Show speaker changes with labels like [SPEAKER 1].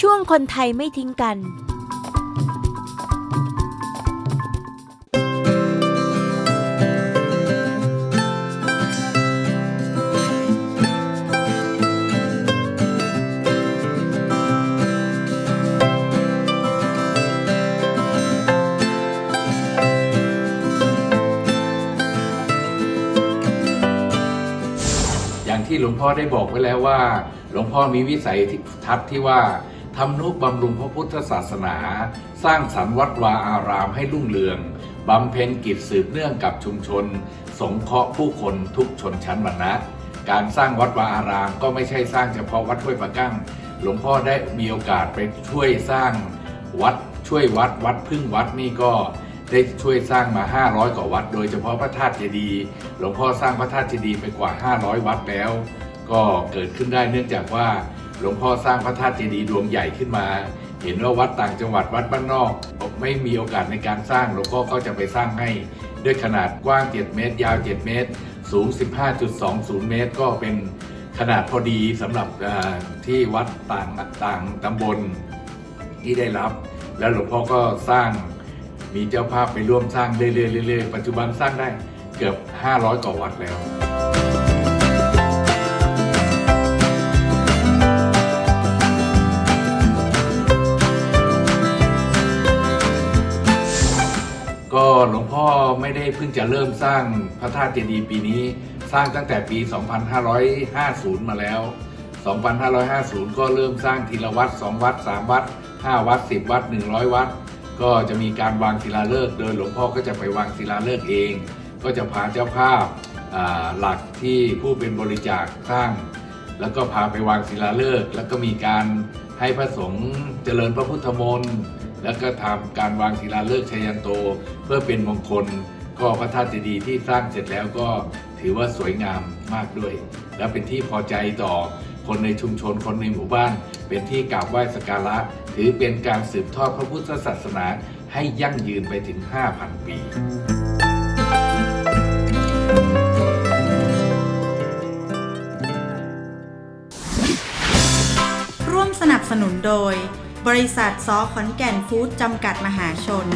[SPEAKER 1] ช่วงคนไทยไม่ทิ้งกัน
[SPEAKER 2] อย่างที่หลวงพ่อได้บอกไว้แล้วว่า หลวงพ่อมีวิสัยทัศน์ที่ว่า ทำนุบำรุงพระพุทธศาสนา สร้างสรรค์วัดวาอารามให้รุ่งเรืองบำเพ็ญกิจสืบเนื่องกับชุมชน สงเคราะห์ผู้คนทุกชนชั้นวรรณะการสร้างวัดวาอารามก็ไม่ใช่สร้างเฉพาะวัดห้วยปะกั้ง หลวงพ่อได้มีโอกาสไปช่วยสร้างวัดช่วยวัดวัดพึ่งวัดนี่ก็ได้ช่วยสร้างมา 500 กว่าวัด โดยเฉพาะพระธาตุเจดีย์หลวงพ่อสร้างพระธาตุเจดีย์ไปกว่า 500 วัดแล้ว ก็เกิดขึ้นได้เนื่องจากว่า หลวงพ่อสร้างพระธาตุเจดีย์ดวงใหญ่ขึ้นมา เห็นว่าวัดต่างจังหวัดวัดบ้านนอกไม่มีโอกาสในการสร้างหลวงพ่อก็จะไปสร้างให้ ด้วยขนาดกว้าง 7 เมตร ยาว 7 เมตร สูง 15.20 เมตร ก็เป็นขนาดพอดีสำหรับที่วัดต่างต่างตำบลที่ได้รับ แล้วหลวงพ่อก็สร้างมีเจ้าภาพไปร่วมสร้างเรื่อยๆเรื่อยๆปัจจุบันสร้างได้เกือบ 500กว่าวัดแล้ว หลวงพ่อไม่ได้เพิ่งจะเริ่มสร้างพระธาตุเจดีย์ปีนี้ สร้างตั้งแต่ปี 2550 มาแล้ว 2550 ก็เริ่มสร้างทีละวัด 2 วัด 3 วัด 5 วัด 10 วัด 100 วัด ก็จะมีการวางศิลาฤกษ์โดยหลวงพ่อก็จะไปวางศิลาฤกษ์เอง ก็จะพาเจ้าภาพอ่าหลักที่ผู้เป็นบริจาคสร้าง แล้วก็พาไปวางศิลาฤกษ์แล้วก็มีการให้พระสงฆ์เจริญพระพุทธมนต์ แล้วก็ทำการวางศิลาฤกษ์ชัยยันโต เพื่อเป็นมงคล ก็พระธาตุเจดีย์ที่สร้างเสร็จแล้วก็ถือว่าสวยงามมากด้วย และเป็นที่พอใจต่อคนในชุมชนคนในหมู่บ้าน เป็นที่กราบไหว้สักการะ ถือเป็นการสืบทอดพระพุทธศาสนาให้ยั่งยืนไปถึง 5,000 ปี
[SPEAKER 3] ร่วมสนับสนุนโดย บริษัทซอขอนแก่นฟู้ดจำกัดมหาชน